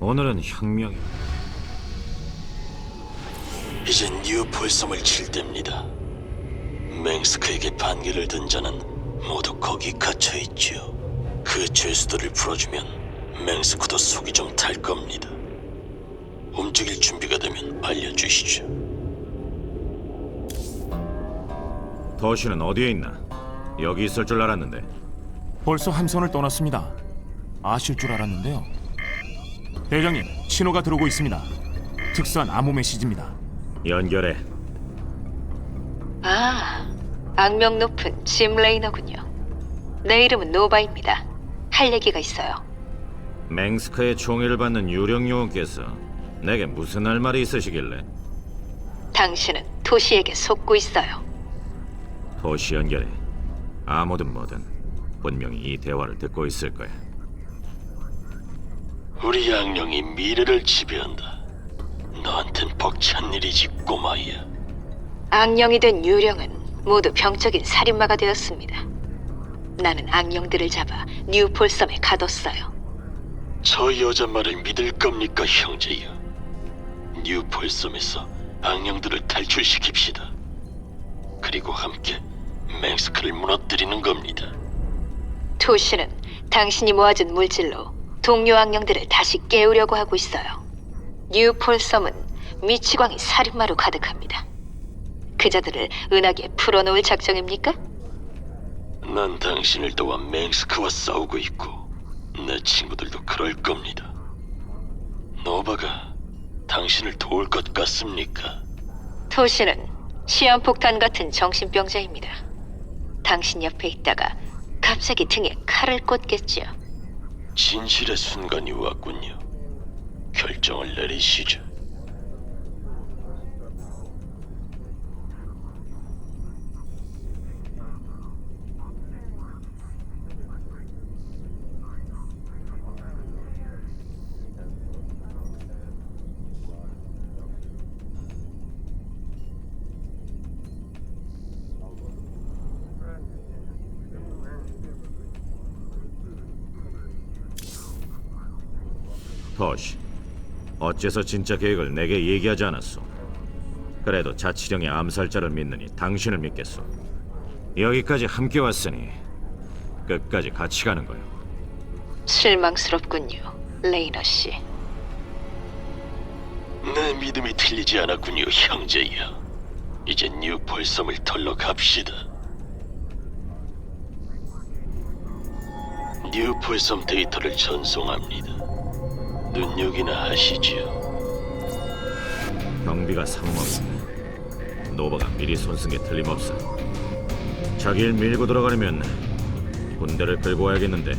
오늘은 혁명이 이제 뉴폴섬을 칠 때입니다. 맹스크에게 반기를 든 자는 모두 거기 갇혀 있지요. 그 죄수들을 풀어주면 맹스크도 속이 좀 탈 겁니다. 움직일 준비가 되면 알려주시죠. 더시는 어디에 있나? 여기 있을 줄 알았는데 벌써 함선을 떠났습니다. 아실 줄 알았는데요. 대장님, 신호가 들어오고 있습니다. 특수한 암호 메시지입니다. 연결해 아, 악명 높은 짐 레이너군요. 내 이름은 노바입니다. 할 얘기가 있어요. 맹스크의 총애를 받는 유령 요원께서 내게 무슨 할 말이 있으시길래 당신은 도시에게 속고 있어요. 더시 연결해 아무든 뭐든 분명히 이 대화를 듣고 있을 거야 우리 양령이 미래를 지배한다. 너한텐 벅찬 일이지 꼬마야. 악령이 된 유령은 모두 병적인 살인마가 되었습니다. 나는 악령들을 잡아 뉴폴 섬에 가뒀어요. 저 여자 말을 믿을 겁니까 형제여? 뉴폴 섬에서 악령들을 탈출시킵시다. 그리고 함께 맹스크를 무너뜨리는 겁니다. 도시는 당신이 모아준 물질로 동료 악령들을 다시 깨우려고 하고 있어요. 뉴폴섬은 미치광이 살인마로 가득합니다. 그자들을 은하계에 풀어놓을 작정입니까? 난 당신을 도와 맹스크와 싸우고 있고 내 친구들도 그럴 겁니다. 노바가 당신을 도울 것 같습니까? 도시는 시한폭탄 같은 정신병자입니다. 당신 옆에 있다가 갑자기 등에 칼을 꽂겠지요. 진실의 순간이 왔군요. 결정을 내리시죠. 더시 어째서 진짜 계획을 내게 얘기하지 않았소 그래도 자치령의 암살자를 믿느니 당신을 믿겠소 여기까지 함께 왔으니 끝까지 같이 가는 거요 실망스럽군요, 레이너 씨. 내 믿음이 틀리지 않았군요, 형제여. 이제 뉴폴 섬을 털러 갑시다. 뉴폴 섬 데이터를 전송합니다. 눈여기나 하시지요. 경비가 삼엄없네 노바가 미리 손쓴 게 틀림없어 자기를 밀고 들어가려면 군대를 끌고 와야겠는데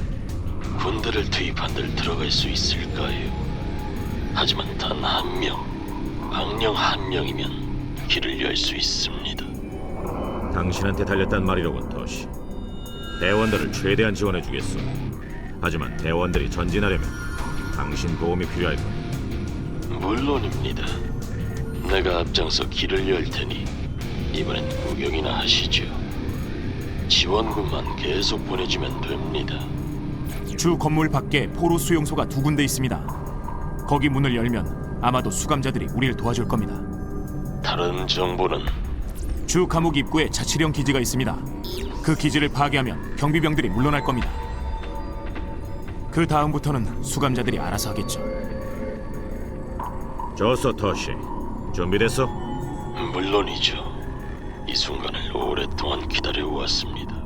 군대를 투입한 들 들어갈 수 있을까요? 하지만 단 한 명, 악령 한 명이면 길을 열 수 있습니다. 당신한테 달렸단 말이로군 더시 대원들을 최대한 지원해주겠소 하지만 대원들이 전진하려면 당신 도움이 필요할 거야 물론입니다. 내가 앞장서 길을 열 테니 이번엔 구경이나 하시죠. 지원군만 계속 보내주면 됩니다. 주 건물 밖에 포로 수용소가 두 군데 있습니다. 거기 문을 열면 아마도 수감자들이 우리를 도와줄 겁니다. 다른 정보는 주 감옥 입구에 자치령 기지가 있습니다. 그 기지를 파괴하면 경비병들이 물러날 겁니다. 그 다음부터는 수감자들이 알아서 하겠죠. 좋소 더시 준비됐어? 물론이죠. 이 순간을 오랫동안 기다려왔습니다.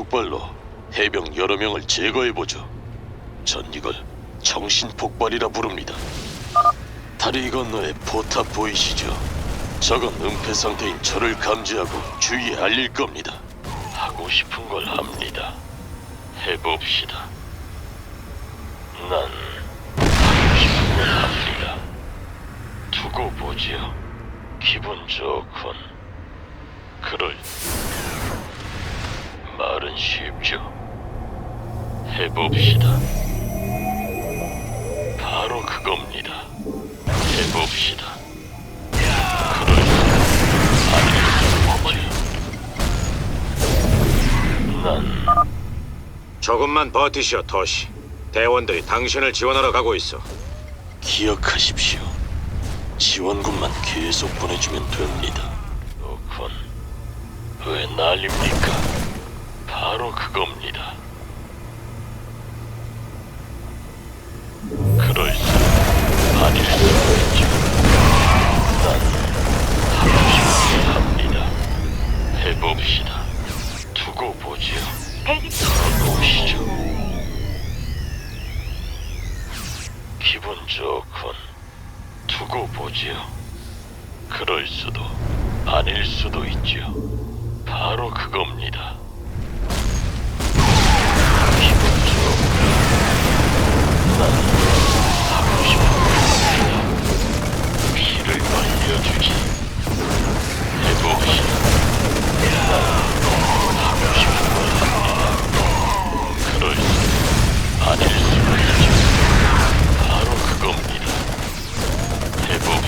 폭발로 해병 여러 명을 제거해보죠. 전 이걸 정신 폭발이라 부릅니다. 다리 건너에 포탑 보이시죠? 저건 은폐 상태인 저를 감지하고 주위에 알릴 겁니다. 하고 싶은 걸 합니다. 해봅시다. 난 하고 싶은 걸 합니다. 두고 보지요. 기분 좋군. 그럴 말은 쉽죠. 해봅시다. 바로 그겁니다. 해봅시다. 난 조금만 버티시오, 토시. 대원들이 당신을 지원하러 가고 있어. 기억하십시오. 지원군만 계속 보내주면 됩니다. 그렇군. 왜 난립니까? 바로 그겁니다. 그럴 수 아닐 수 있죠. 난걸 합니다. 해봅시다. 두고 보지요. 보시죠. 기분 좋군. 두고 보지요. 그럴 수도 아닐 수도 있죠. 바로 그겁니다.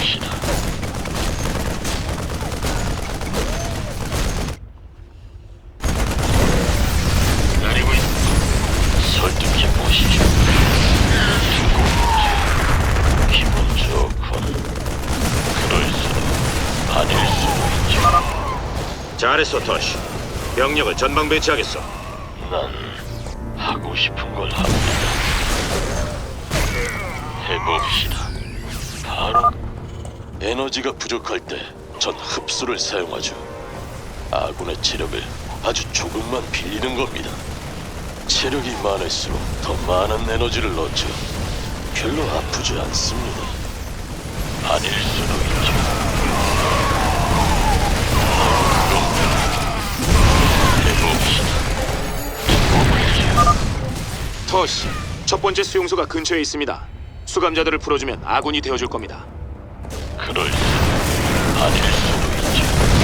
해봅시다. 기다리고 있 설득해 보시죠. 두고 보죠. 기분 좋군. 그럴 수도 아닐 수도 있죠. 잘했어, 토시. 병력을 전방 배치하겠어. 난 하고 싶은 걸 합니다. 해봅시다. 바로 에너지가 부족할 때 전 흡수를 사용하죠. 아군의 체력을 아주 조금만 빌리는 겁니다. 체력이 많을수록 더 많은 에너지를 넣죠. 별로 아프지 않습니다. 아닐 수도 있죠. 해봅시다. 터시, 첫 번째 수용소가 근처에 있습니다. 수감자들을 풀어주면 아군이 되어줄 겁니다. 그럴 수 아닐 수도 있지.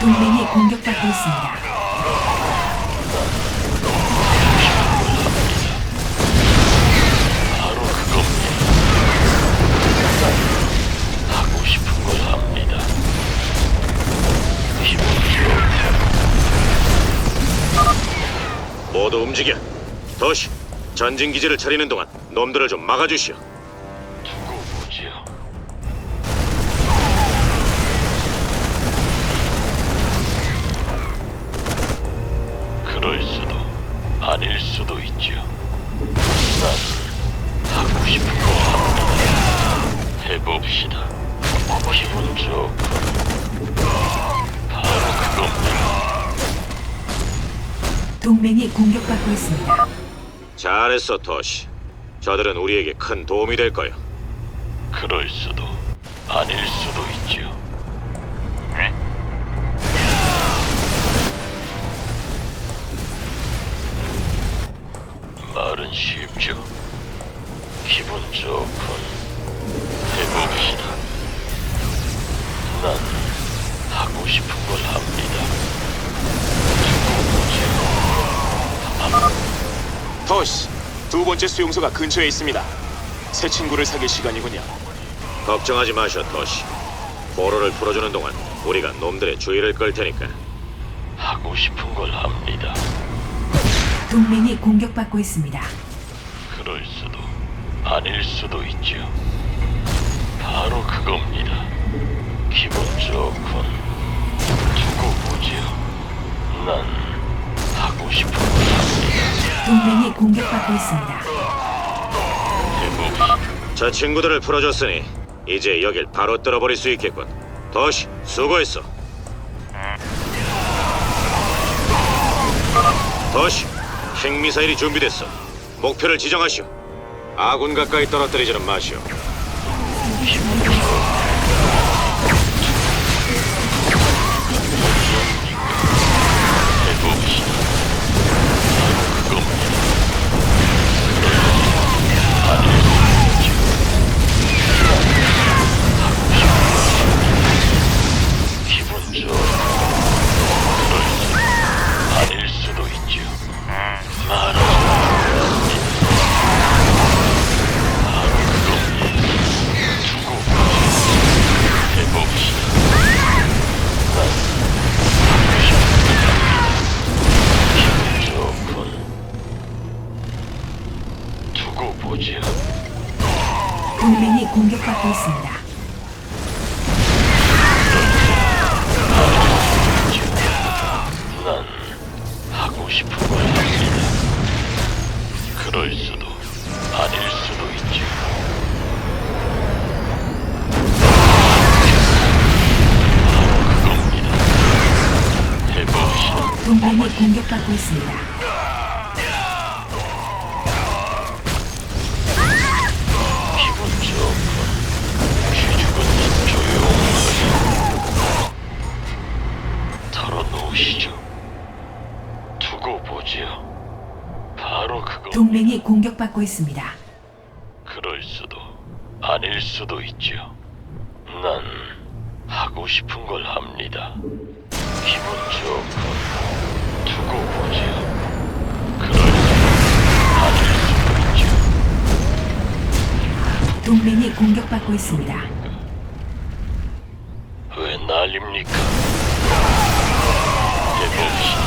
동맹이 공격받고 있습니다. 바로 그겁니다. 하고 싶은 걸 합니다. 모두 움직여. 토시, 전진 기지를 차리는 동안 놈들을 좀 막아주시오. 동맹이 공격받고 있습니다. 잘했어, 토시. 저들은 우리에게 큰 도움이 될 거야. 그럴 수도 아닐 수도 있죠. 말은 쉽죠. 기분 좋군. 해봅시다. 난 하고 싶은 걸 합니다. 로스, 두 번째 수용소가 근처에 있습니다. 새 친구를 사귈 시간이군요. 걱정하지 마셔, 토시. 포로를 풀어주는 동안 우리가 놈들의 주의를 끌 테니까. 하고 싶은 걸 합니다. 동맹이 공격받고 있습니다. 그럴 수도 아닐 수도 있죠. 바로 그겁니다. 기분 좋군. 두고 보지요. 난 하고 싶은 걸. 공격받고 있습니다. 저 친구들을 풀어줬으니 이제 여길 바로 뚫어버릴 수 있겠군. 더시 수고했어. 더시 핵미사일이 준비됐어. 목표를 지정하시오. 아군 가까이 떨어뜨리지는 마시오. 공격받고 있습니다. 그럴 수도 아닐 수도 있죠. 난 하고 싶은 걸 합니다. 기분 좋고 두고 보지요. 그럴 수도 아닐 수도 있죠. 동맹이 공격받고 있습니다. 왜 난립니까? 해봅시다.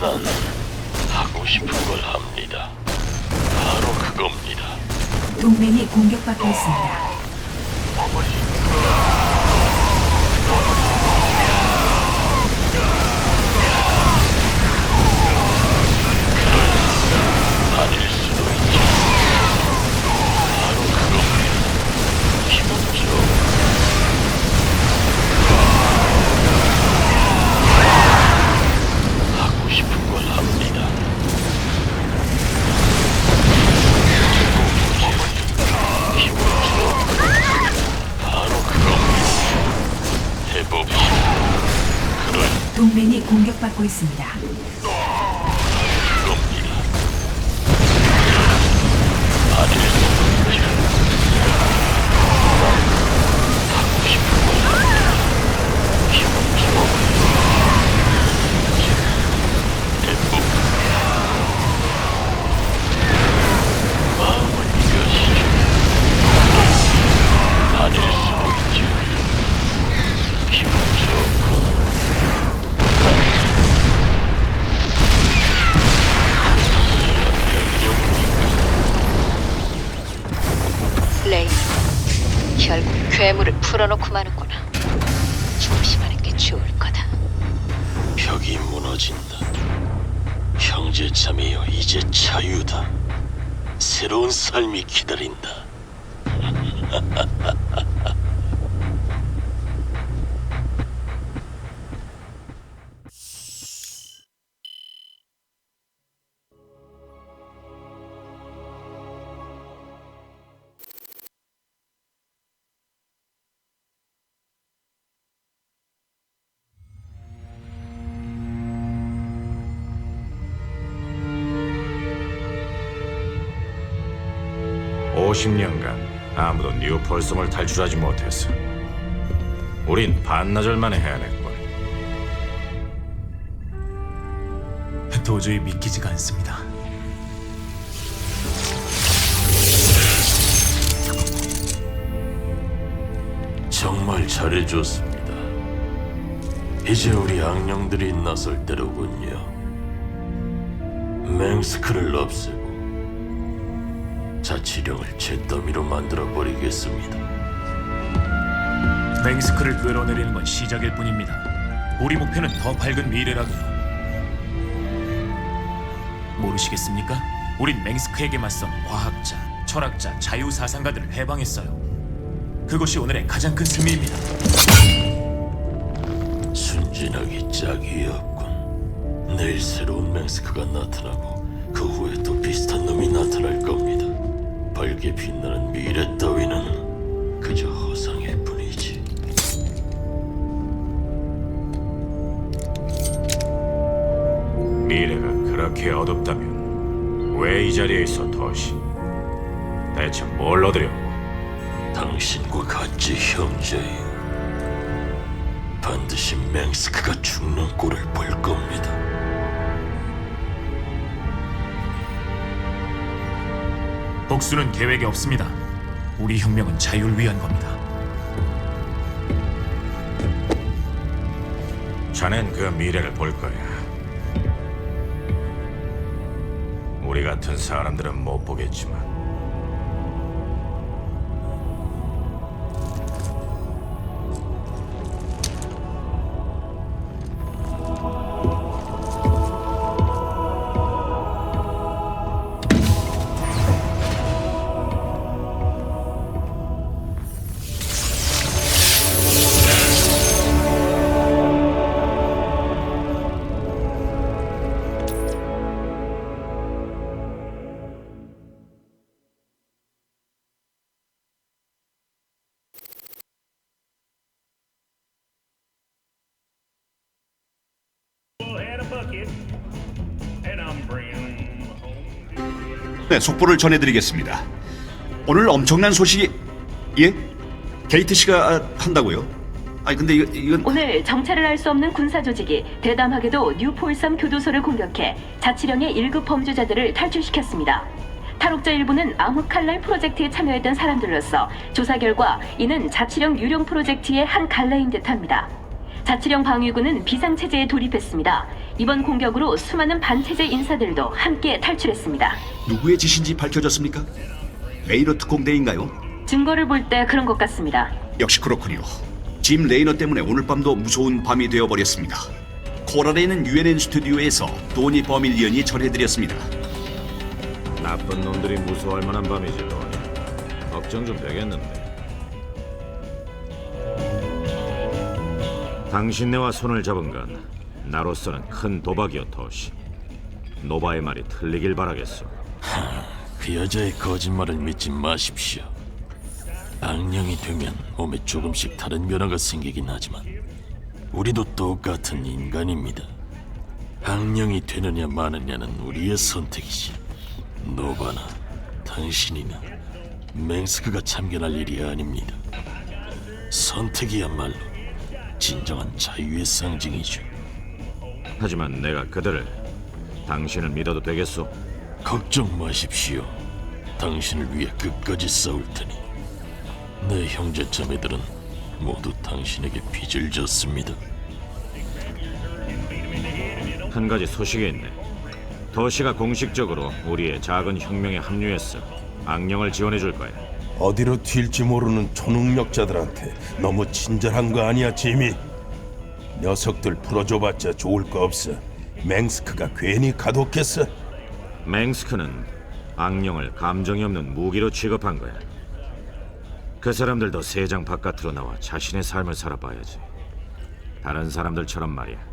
난 싶은 걸 합니다. 바로 그겁니다. 동맹이 공격받고 있습니다. 동맹이 공격받고 있습니다. 레이, 결국 괴물을 풀어놓고 마는구나. 조심하는 게 좋을 거다. 벽이 무너진다. 형제 자매여 이제 자유다. 새로운 삶이 기다린다. 오십 년간 아무도 뉴폴섬을 탈출하지 못했어. 우린 반나절 만에 해냈군. 도저히 믿기지가 않습니다. 정말 잘해줬습니다. 이제 우리 악령들이 나설 때로군요. 맹스크를 없애 고 자치령을 잿더미로 만들어 버리겠습니다. 맹스크를 끌어내리는 건 시작일 뿐입니다. 우리 목표는 더 밝은 미래라고요. 모르시겠습니까? 우린 맹스크에게 맞선 과학자, 철학자, 자유사상가들을 해방했어요. 그것이 오늘의 가장 큰 승리입니다. 순진하기 짝이었군. 내일 새로운 맹스크가 나타나고 그 후에 밝게 빛나는 미래 따위는 그저 허상일 뿐이지. 미래가 그렇게 어둡다면 왜 이 자리에 있어 도시? 대체 뭘 얻으려고? 당신과 같이 형제요. 반드시 맹스크가 죽는 꼴을 볼 겁니다. 복수는 계획에 없습니다. 우리 혁명은 자유를 위한 겁니다. 자넨 그 미래를 볼 거야. 우리 같은 사람들은 못 보겠지만 네, 속보를 전해드리겠습니다. 오늘 엄청난 소식이 예? 게이트 씨가 아, 한다고요? 아니 근데 이거 이건 오늘 정체를 알수 없는 군사 조직이 대담하게도 뉴폴섬 교도소를 공격해 자치령의 1급 범죄자들을 탈출시켰습니다. 탈옥자 일부는 암흑칼날 프로젝트에 참여했던 사람들로서 조사 결과 이는 자치령 유령 프로젝트의 한 갈래인 듯합니다. 자치령 방위군은 비상체제에 돌입했습니다. 이번 공격으로 수많은 반체제 인사들도 함께 탈출했습니다. 누구의 짓인지 밝혀졌습니까? 레이너 특공대인가요? 증거를 볼 때 그런 것 같습니다. 역시 그렇군요. 짐 레이너 때문에 오늘 밤도 무서운 밤이 되어 버렸습니다. 코랄에 있는 UNN 스튜디오에서 도니 버밀 리언이 전해드렸습니다. 나쁜 놈들이 무서워할 만한 밤이지 도니. 걱정 좀 되겠는데. 당신네와 손을 잡은 건 나로서는 큰 도박이었 도시. 노바의 말이 틀리길 바라겠소. 그 여자의 거짓말을 믿지 마십시오. 악령이 되면 몸에 조금씩 다른 변화가 생기긴 하지만 우리도 똑같은 인간입니다. 악령이 되느냐 마느냐는 우리의 선택이지. 노바나 당신이나 맹스크가 참견할 일이 아닙니다. 선택이야말로 진정한 자유의 상징이죠. 하지만 내가 그들을 당신을 믿어도 되겠소? 걱정 마십시오. 당신을 위해 끝까지 싸울 테니. 내 형제 자매들은 모두 당신에게 빚을 졌습니다. 한 가지 소식이 있네. 도시가 공식적으로 우리의 작은 혁명에 합류했어. 악령을 지원해 줄 거야. 어디로 튈지 모르는 초능력자들한테 너무 친절한 거 아니야, 지미? 녀석들 풀어줘봤자 좋을 거 없어. 맹스크가 괜히 가뒀겠어. 맹스크는 악령을 감정이 없는 무기로 취급한 거야. 그 사람들도 세장 바깥으로 나와 자신의 삶을 살아봐야지. 다른 사람들처럼 말이야.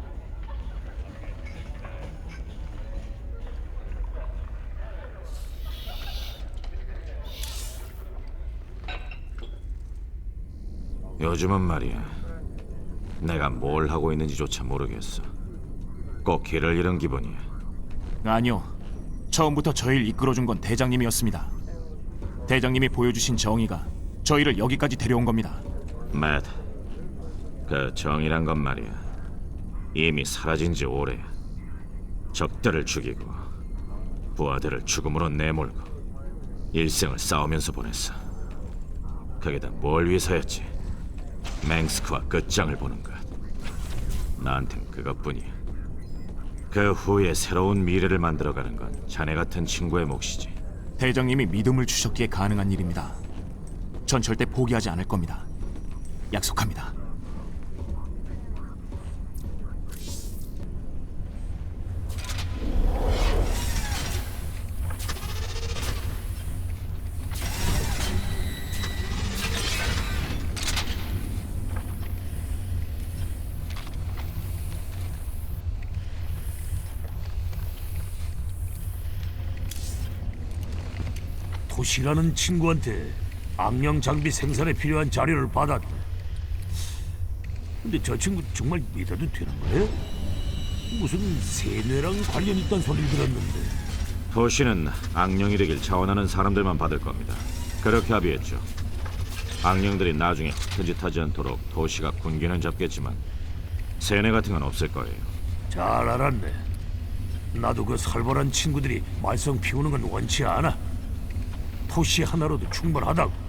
요즘은 말이야. 내가 뭘 하고 있는지조차 모르겠어. 꼭 길을 잃은 기분이야. 아니요. 처음부터 저희를 이끌어준 건 대장님이었습니다. 대장님이 보여주신 정의가 저희를 여기까지 데려온 겁니다. 맷, 그 정이란 건 말이야. 이미 사라진 지 오래야. 적들을 죽이고 부하들을 죽음으로 내몰고 일생을 싸우면서 보냈어. 그게 다뭘 위해서였지? 맹스크와 끝장을 보는 것. 나한텐 그것뿐이야. 그 후에 새로운 미래를 만들어가는 건 자네 같은 친구의 몫이지. 대장님이 믿음을 주셨기에 가능한 일입니다. 전 절대 포기하지 않을 겁니다. 약속합니다. 토시라는 친구한테 악령 장비 생산에 필요한 자료를 받았다. 근데 저 친구 정말 믿어도 되는 거야? 무슨 세뇌랑 관련 있다는 소리를 들었는데 도시는 악령이 되길 자원하는 사람들만 받을 겁니다. 그렇게 합의했죠. 악령들이 나중에 흠짓하지 않도록 도시가 군기는 잡겠지만 세뇌 같은 건 없을 거예요. 잘 알았네. 나도 그 살벌한 친구들이 말썽 피우는 건 원치 않아. 토시 하나로도 충분하다고.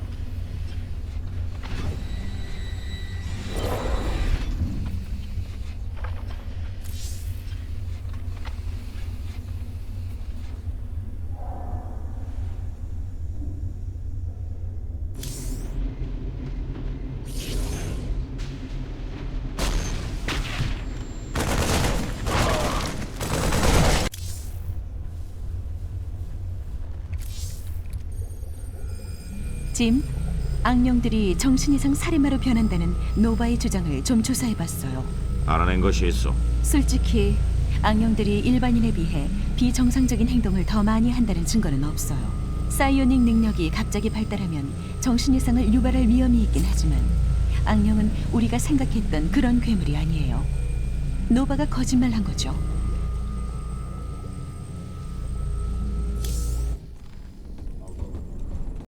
짐, 악령들이 정신 이상 살인마로 변한다는 노바의 주장을 좀 조사해봤어요. 알아낸 것이 있어. 솔직히 악령들이 일반인에 비해 비정상적인 행동을 더 많이 한다는 증거는 없어요. 사이오닉 능력이 갑자기 발달하면 정신 이상을 유발할 위험이 있긴 하지만 악령은 우리가 생각했던 그런 괴물이 아니에요. 노바가 거짓말한 거죠.